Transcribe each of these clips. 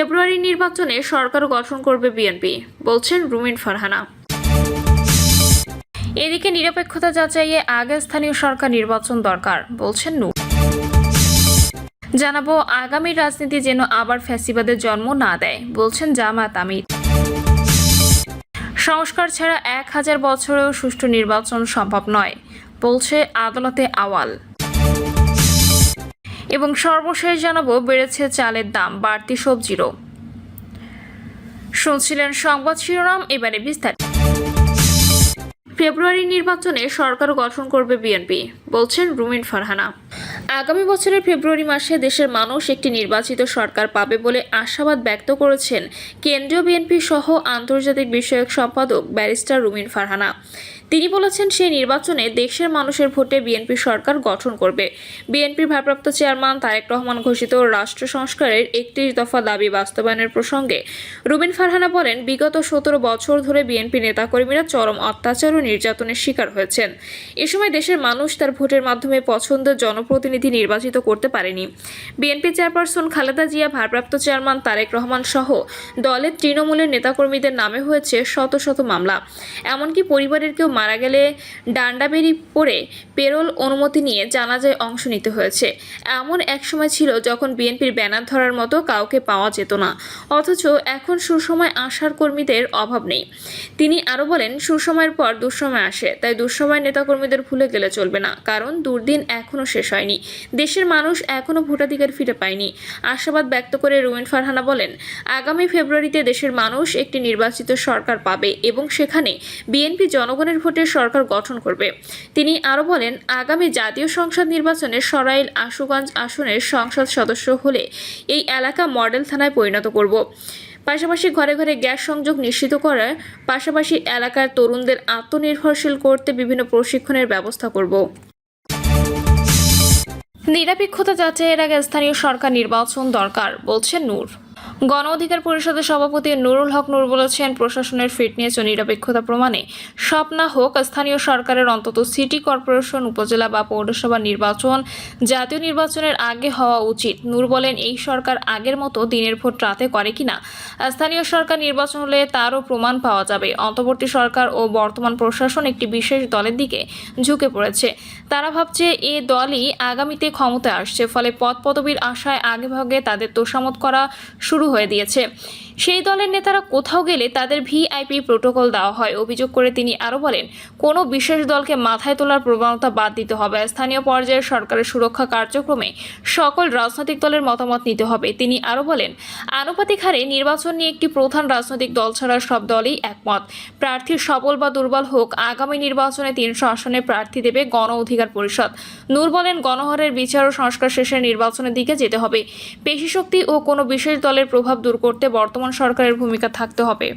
ফেব্রুয়ারি নির্বাচনে সরকার গঠন করবে বিএনপি, বলছেন রুমিন ফারহানা। এদিকে নিরপেক্ষতা যাচাইয়ে আগে স্থানীয় সরকার নির্বাচন দরকার, বলছেন নূর। জানাব, আগামী রাজনীতি যেন আবার ফ্যাসিবাদের জন্ম না দেয়, বলছেন জামাত আমির। সংস্কার ছাড়া এক হাজার বছরেও সুষ্ঠু নির্বাচন সম্ভব নয়, বলছে আদালতে আওয়াল। এবং সর্বশেষ জানাব, বেড়েছে চালের দাম, বাড়তি সবজিরও। শুনছিলেন সংবাদ শিরোনাম, এবারে বিস্তারিত। ফেব্রুয়ারি নির্বাচনে সরকার গঠন করবে বিএনপি, বলছেন রুমিন ফারহানা। আগামী বছরের ফেব্রুয়ারি মাসে দেশের মানুষ একটি নির্বাচিত সরকার পাবে বলে আশাবাদ ব্যক্ত করেছেন কেন্দ্রীয় বিএনপি সহ আন্তর্জাতিক বিষয়ক সম্পাদক ব্যারিস্টার রুমিন ফারহানা। তিনি বলেছেন সেই নির্বাচনে দেশের মানুষের ভোটে বিএনপি সরকার গঠন করবে। বিএনপির ভারপ্রাপ্ত চেয়ারম্যান তারেক রহমান ঘোষিত রাষ্ট্র সংস্কারের একত্রিশ দফা দাবি বাস্তবায়নের প্রসঙ্গে রুবিন ফারহানা বলেন, বিগত সতেরো বছর ধরে বিএনপি নেতাকর্মীরা চরম অত্যাচার ও নির্যাতনের শিকার হয়েছেন। এ সময় দেশের মানুষ তার ভোটের মাধ্যমে পছন্দের জনপ্রতিনিধি নির্বাচিত করতে পারেনি। বিএনপি চেয়ারপারসন খালেদা জিয়া, ভারপ্রাপ্ত চেয়ারম্যান তারেক রহমান সহ দলের তৃণমূলের নেতাকর্মীদের নামে হয়েছে শত শত মামলা। এমনকি পরিবারের কেউ মারা গেলে ডান্ডাবেরি পড়ে পেরোল অনুমতি নিয়ে জানাজায় অংশ নিতে হয়েছে। এমন এক সময় ছিল যখন বিএনপির ব্যানার ধরার মতো কাউকে পাওয়া যেত না। অথচ এখন সুসময় আসার কর্মীদের অভাব নেই। তিনি আরও বলেন, সুসময়ের পর দুঃসময় আসে, তাই দুঃসময় নেতাকর্মীদের ভুলে গেলে চলবে না, কারণ দুর্দিন এখনও শেষ হয়নি। দেশের মানুষ এখনও ভোটাধিকার ফিরে পায়নি। আশাবাদ ব্যক্ত করে রুমিন ফারহানা বলেন, আগামী ফেব্রুয়ারিতে দেশের মানুষ একটি নির্বাচিত সরকার পাবে এবং সেখানে বিএনপি জনগণের ভোটে সরকার গঠন করবে। তিনি আরও বলেন, আগামী জাতীয় সংসদ নির্বাচনে সরাইল আশুগঞ্জ আসনের সংসদ সদস্য হলে এই এলাকা মডেল থানায় পরিণত করব। পাশাপাশি ঘরে ঘরে গ্যাস সংযোগ নিশ্চিত করার পাশাপাশি এলাকার তরুণদের আত্মনির্ভরশীল করতে বিভিন্ন প্রশিক্ষণের ব্যবস্থা করব। নিরপেক্ষতা যাচাইয়ের আগে স্থানীয় সরকার নির্বাচন দরকার বলছেন নূর। গণ অধিকার পরিষদের সভাপতি নুরুল হক নুর বলেছেন, প্রশাসনের ফিটনেস ও নিরপেক্ষতা প্রমাণে সব না হোক, স্থানীয় সরকারের অন্তত সিটি কর্পোরেশন, উপজেলা বা পৌরসভা নির্বাচন জাতীয় নির্বাচনের আগে হওয়া উচিত। নূর বলেন, এই সরকার আগের মতো দিনের ভোট রাতে করে কিনা। স্থানীয় সরকার নির্বাচন হলে তারও প্রমাণ পাওয়া যাবে। অন্তর্বর্তী সরকার ও বর্তমান প্রশাসন একটি বিশেষ দলের দিকে ঝুঁকে পড়েছে। তারা ভাবছে, এ দলই আগামীতে ক্ষমতায় আসছে, ফলে পদ পদবীর আশায় আগেভাগে তাদের তোষামত করা শুরু হয়ে দিয়েছে। সেই দলের নেতারা কোথাও গেলে তাদের ভিআইপি প্রোটোকল দেওয়া হয়। অভিযোগ করে তিনি আরও বলেন, কোনো বিশেষ দলকে মাথায় তোলার প্রবণতা বাদ দিতে হবে। স্থানীয় পর্যায়ে সরকারের সুরক্ষা কার্যক্রমে সকল রাজনৈতিক দলের মতামত নিতে হবে। তিনি আরও বলেন, আনুপাতিক হারে নির্বাচন নিয়ে একটি প্রধান রাজনৈতিক দল ছাড়া সব দলই একমত। প্রার্থী সবল বা দুর্বল হোক, আগামী নির্বাচনে তিনশো আসনে প্রার্থী দেবে গণ অধিকার পরিষদ। নূর বলেন, গণহারের বিচার ও সংস্কার শেষে নির্বাচনের দিকে যেতে হবে। পেশিশক্তি ও কোনো বিশেষ দলের প্রভাব দূর করতে বর্তমান সরকারের ভূমিকা থাকতে হবে।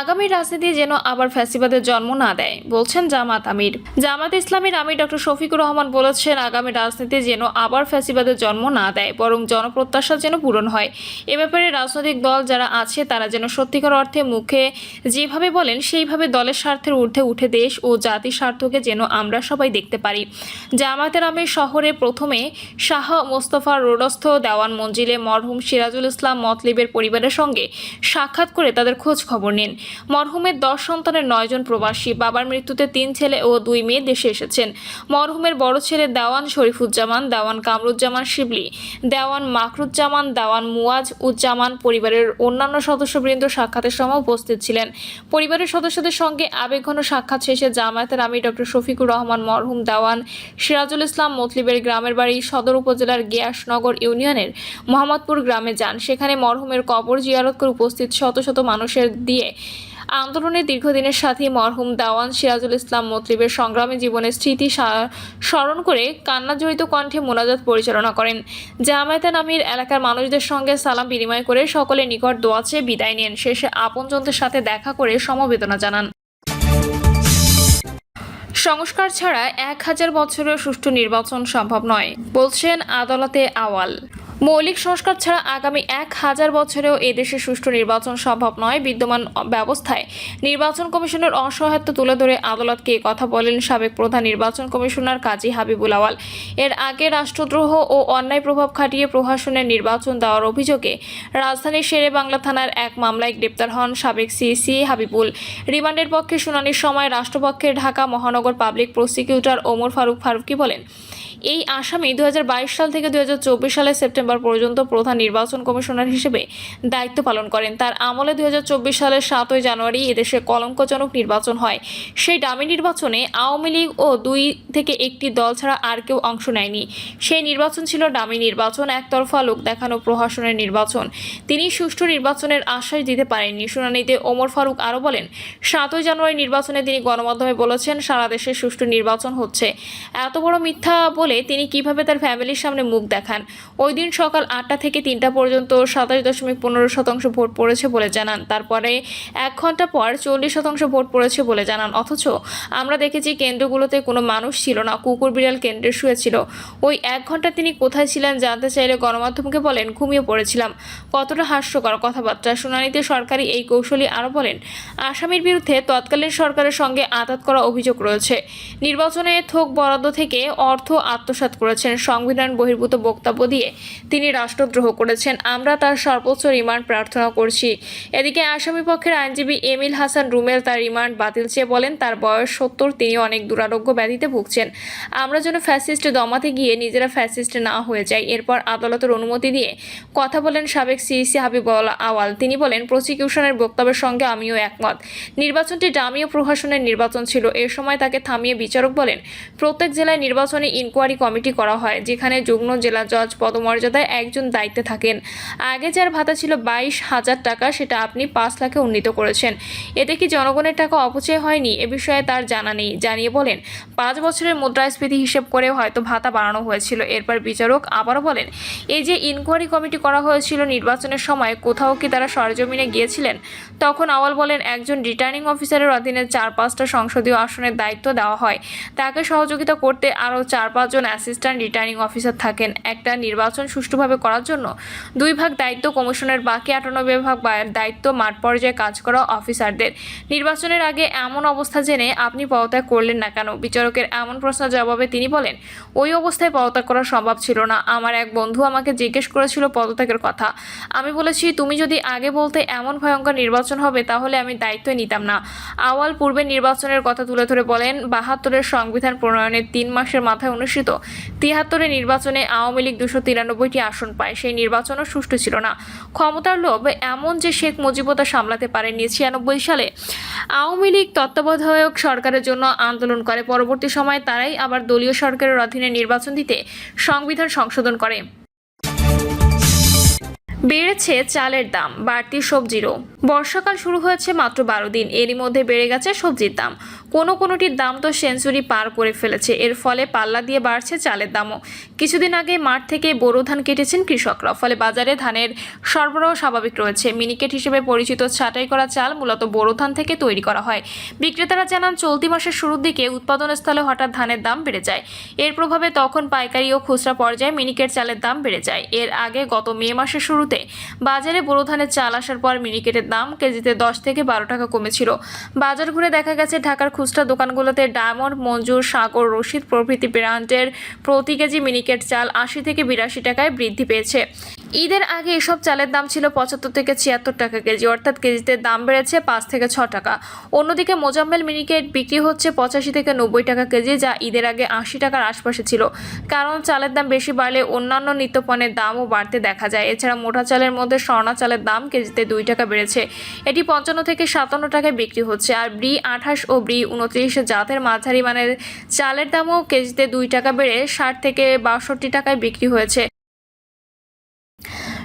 আগামী রাজনীতি যেন আবার ফ্যাসিবাদের জন্ম না দেয়, বলছেন জামাত আমির। জামাত ইসলামের আমির ডক্টর শফিকুর রহমান বলেছেন, আগামী রাজনীতি যেন আবার ফ্যাসিবাদের জন্ম না দেয়, বরং জনপ্রত্যাশা যেন পূরণ হয়। এ ব্যাপারে রাজনৈতিক দল যারা আছে, তারা যেন সত্যিকার অর্থে মুখে যেভাবে বলেন, সেইভাবে দলের স্বার্থের ঊর্ধ্বে উঠে দেশ ও জাতির স্বার্থকে যেন আমরা সবাই দেখতে পারি। জামাতের আমির শহরে প্রথমে শাহ মোস্তফা রোডস্থ দেওয়ান মঞ্জিলে মরহুম সিরাজুল ইসলাম মতলিবের পরিবারের সঙ্গে সাক্ষাৎ করে তাদের খোঁজ খবর নেন। মরহুমের দশ সন্তানের নয়জন প্রবাসী, বাবার মৃত্যুতে তিন ছেলে ও দুই মেয়ে দেশে এসেছেন। মরহুমের বড় ছেলে দেওয়ান শরীফুজ্জামান, দেওয়ান কামরুজ্জামান শিবলি, দেওয়ান মাকরুজ্জামান, দেওয়ান মুয়াজ উজ্জামান পরিবারের অন্যান্য সদস্যবৃন্দ সাক্ষাতের সময় উপস্থিত ছিলেন। পরিবারের সদস্যদের সঙ্গে আবেগঘন সাক্ষাৎ শেষে জামায়াতের আমি ডক্টর শফিকুর রহমান, মরহুম দেওয়ান সিরাজুল ইসলাম মতলিবের গ্রামের বাড়ি সদর উপজেলার গিয়াসনগর ইউনিয়নের মোহাম্মদপুর গ্রামে যান। সেখানে মরহুমের কবর জিয়ারত করে উপস্থিত শত শত মানুষের দিয়ে আন্দোলনের দীর্ঘদিনের সাথী মরহুম দাওয়ান সিরাজুল ইসলাম মতলিবের সংগ্রামী জীবনের স্মৃতি স্মরণ করে কান্নাজড়িত কণ্ঠে মোনাজাত পরিচালনা করেন। জামায়াতে নামির এলাকার মানুষদের সঙ্গে সালাম বিনিময় করে সকলের নিকট দোয়া চেয়ে বিদায় নেন। শেষে আপনজনদের সাথে দেখা করে সমবেদনা জানান। সংস্কার ছাড়া এক হাজার বছরের সুষ্ঠু নির্বাচন সম্ভব নয়, বলছেন আদালতে আওয়াল। মৌলিক সংস্কার ছাড়া আগামী এক হাজার বছরেও এদেশে সুষ্ঠু নির্বাচন সম্ভব নয়। বিদ্যমান ব্যবস্থায় নির্বাচন কমিশনের অসহায়ত্ব তুলে ধরে আদালতকে কথা বলেন সাবেক প্রধান নির্বাচন কমিশনার কাজী হাবিবুল আওয়াল। এর আগে রাষ্ট্রদ্রোহ ও অন্যায় প্রভাব খাটিয়ে প্রশাসনের নির্বাচন দেওয়ার অভিযোগে রাজধানীর শেরে বাংলা থানার এক মামলায় গ্রেপ্তার হন সাবেক সিসি হাবিবুল। রিমান্ডের পক্ষে শুনানির সময় রাষ্ট্রপক্ষের ঢাকা মহানগর পাবলিক প্রসিকিউটর ওমর ফারুক ফারুকি বলেন, এই আসামি দু হাজার বাইশ সাল থেকে দু সালের সেপ্টেম্বর পর্যন্ত প্রধান নির্বাচন কমিশনার হিসেবে দায়িত্ব পালন করেন। তার আমলে চব্বিশ সালের সাতই জানুয়ারি এদেশে কলঙ্কজনক নির্বাচন হয়। সেই ডামি নির্বাচনে আওয়ামী লীগ ও দুই থেকে একটি দল ছাড়া আর কেউ অংশ নেয়নি। সেই নির্বাচন ছিল ডামি নির্বাচন, একতরফা লোক দেখানো প্রশাসনের নির্বাচন। তিনি সুষ্ঠু নির্বাচনের আশ্বাস দিতে পারেননি। শুনানিতে ওমর ফারুক আরও বলেন, সাতই জানুয়ারি নির্বাচনে তিনি গণমাধ্যমে বলেছেন, সারা দেশে সুষ্ঠু নির্বাচন হচ্ছে। এত বড় মিথ্যা বলে তিনি কীভাবে তার ফ্যামিলির সামনে মুখ দেখান? ওই দিন সকাল আটটা থেকে তিনটা পর্যন্ত সাতাশ দশমিক পনেরো শতাংশ ভোট পড়েছে বলে জানান। তারপরে এক ঘণ্টা পর চল্লিশ শতাংশ ভোট পড়েছে বলে জানান। অথচ আমরা দেখেছি কেন্দ্রগুলোতে কোনো মানুষ ছিল না, কুকুর বিড়াল কেন্দ্রে শুয়েছিল। ওই এক ঘণ্টা তিনি কোথায় ছিলেন জানতে চাইলে গণমাধ্যমকে বলেন, ঘুমিয়ে পড়েছিলাম। কতটা হাস্যকর কথাবার্তা। শুনানিতে সরকারি এই কৌশলী আরও বলেন, আসামির বিরুদ্ধে তৎকালীন সরকারের সঙ্গে আঘাত করা অভিযোগ রয়েছে। নির্বাচনে থোক বরাদ্দ থেকে অর্থ আত্মসাৎ করেছেন সংবিধান বহির্ভূত বক্তব্য দিয়ে। তিনি রাষ্ট্রদ্রোহ করেছেন। আমরা তার সর্বোচ্চ রিমান্ড প্রার্থনা করছি। এদিকে আসামি পক্ষের আইনজীবী এমিল হাসান রুমেল তার রিমান্ড বাতিল চেয়ে বলেন, তার বয়স সত্তর, তিনি অনেক দুরারোগ্য ব্যাধিতে ভুগছেন। আমরা যেন ফ্যাসিস্ট দমাতে গিয়ে নিজেরা ফ্যাসিস্ট না হয়ে যাই। এরপর আদালতের অনুমতি দিয়ে কথা বলেন সাবেক সিইসি হাবিবুল আওয়াল। তিনি বলেন, প্রসিকিউশনের বক্তব্যের সঙ্গে আমিও একমত। নির্বাচনটি ডামি ও প্রশাসনের নির্বাচন ছিল। এ সময় তাকে থামিয়ে বিচারক বলেন, প্রত্যেক জেলায় নির্বাচনী ইনকোয়ারি কমিটি করা হয়, যেখানে যুগ্ম জেলা জজ পদমর্যাদায় একজন দায়িত্বে থাকেন। আগে যার ভাতা ছিল বাইশ হাজার টাকা, সেটা আপনি পাঁচ লাখে উন্নীত করেছেন। এতে কি জনগণের টাকা অপচয় হয়নি? এ বিষয়ে তার জানা নেই। জানিয়ে বলেন, পাঁচ বছরের মুদ্রাস্ফীতি হিসেব করে হয়তো ভাতা বাড়ানো হয়েছিল। এরপর বিচারক আবারও বলেন, এই যে ইনকোয়ারি কমিটি করা হয়েছিল নির্বাচনের সময়, কোথাও কি তারা সরজমিনে গিয়েছিলেন? তখন আওয়াল বলেন, একজন রিটার্নিং অফিসারের অধীনে চার পাঁচটা সংসদীয় আসনের দায়িত্ব দেওয়া হয়। তাকে সহযোগিতা করতে আরও চার পাঁচজন অ্যাসিস্ট্যান্ট রিটার্নিং অফিসার থাকেন। একটা নির্বাচন সুষ্ঠুভাবে করার জন্য। দুই ভাগ দায়িত্ব কমিশনের, বাকি আটানব্বই ভাগ দায়িত্ব মাঠ পর্যায়ে কাজ করা অফিসারদের। নির্বাচনের আগে এমন অবস্থা জেনে আপনি পদত্যাগ করলেন না কেন? বিচারকের এমন প্রশ্নের জবাবে তিনি বলেন, ওই অবস্থায় পদত্যাগ করা সম্ভব ছিল না। আমার এক বন্ধু আমাকে জিজ্ঞেস করেছিল পদত্যাগের কথা। আমি বলেছি, তুমি যদি আগে বলতে এমন ভয়ঙ্কর নির্বাচন হবে, তাহলে আমি দায়িত্ব নিতাম না। আওয়াল পূর্বে নির্বাচনের কথা তুলে ধরে বলেন, বাহাত্তরের সংবিধান প্রণয়নের তিন মাসের মাথায় অনুষ্ঠিত তিয়াত্তরের নির্বাচনে আওয়ামী লীগ দুশো তিরানব্বইটি আসন পায়? সেই নির্বাচনও সুষ্ঠু ছিল না। ক্ষমতার লোভ এমন যে শেখ মুজিবতা সামলাতে পারেনি ছিয়ানব্বই সালে। আওয়ামী লীগ তত্ত্বাবধায়ক সরকারের জন্য আন্দোলন করে। পরবর্তী সময়ে তারাই আবার দলীয় সরকারের অধীনে নির্বাচন দিতে সংবিধান সংশোধন করে। বেড়েছে চালের দাম, বাড়তি সবজিরও। বর্ষাকাল শুরু হয়েছে মাত্র বারো দিন। এরই মধ্যে বেড়ে গেছে সবজির দাম। কোনো কোনোটির দাম তো সেঞ্চুরি পার করে ফেলেছে। এর ফলে পাল্লা দিয়ে বাড়ছে চালের দামও। কিছুদিন আগে মাঠ থেকে বোরো ধান কেটেছেন কৃষকরা। ফলে বাজারে ধানের সরবরাহ স্বাভাবিক রয়েছে। মিনিকেট হিসেবে পরিচিত ছাঁটাই করা চাল মূলত বোরো ধান থেকে তৈরি করা হয়। বিক্রেতারা জানান, চলতি মাসের শুরুর দিকে উৎপাদনস্থলে হঠাৎ ধানের দাম বেড়ে যায়। এর প্রভাবে তখন পাইকারি ও খুচরা পর্যায়ে মিনিকেট চালের দাম বেড়ে যায়। এর আগে গত মে মাসের শুরুতে বাজারে বোরো ধানের চাল আসার পর মিনিকেটের দাম কেজিতে দশ থেকে বারো টাকা কমেছিল। বাজার ঘুরে দেখা গেছে ঢাকার খুচরা দোকানগুলোতে ডায়মন্ড, মঞ্জুর, সাগর, রশিদ প্রভৃতি ব্র্যান্ডের প্রতি কেজি মিনিকেট চাল আশি থেকে বিরাশি টাকায় বৃদ্ধি পেয়েছে। ঈদের আগে এসব চালের দাম ছিল পঁচাত্তর থেকে ছিয়াত্তর টাকা কেজি, অর্থাৎ কেজিতে দাম বেড়েছে পাঁচ থেকে ছ টাকা। অন্যদিকে মোজাম্মেল মিনিকেট বিক্রি হচ্ছে পঁচাশি থেকে নব্বই টাকা কেজি, যা ঈদের আগে আশি টাকার আশপাশে ছিল। কারণ চালের দাম বেশি বাড়লে অন্যান্য নিত্যপণের দামও বাড়তে দেখা যায়। এছাড়া মোটা চালের মধ্যে স্বর্ণা চালের দাম কেজিতে দুই টাকা বেড়েছে। এটি পঞ্চান্ন থেকে সাতান্ন টাকায় বিক্রি হচ্ছে। আর ব্রি আঠাশ ও ব্রি উনত্রিশ জাতের মাঝারি মানের চালের দামও কেজিতে দুই টাকা বেড়ে ষাট থেকে বাষট্টি টাকায় বিক্রি হয়েছে।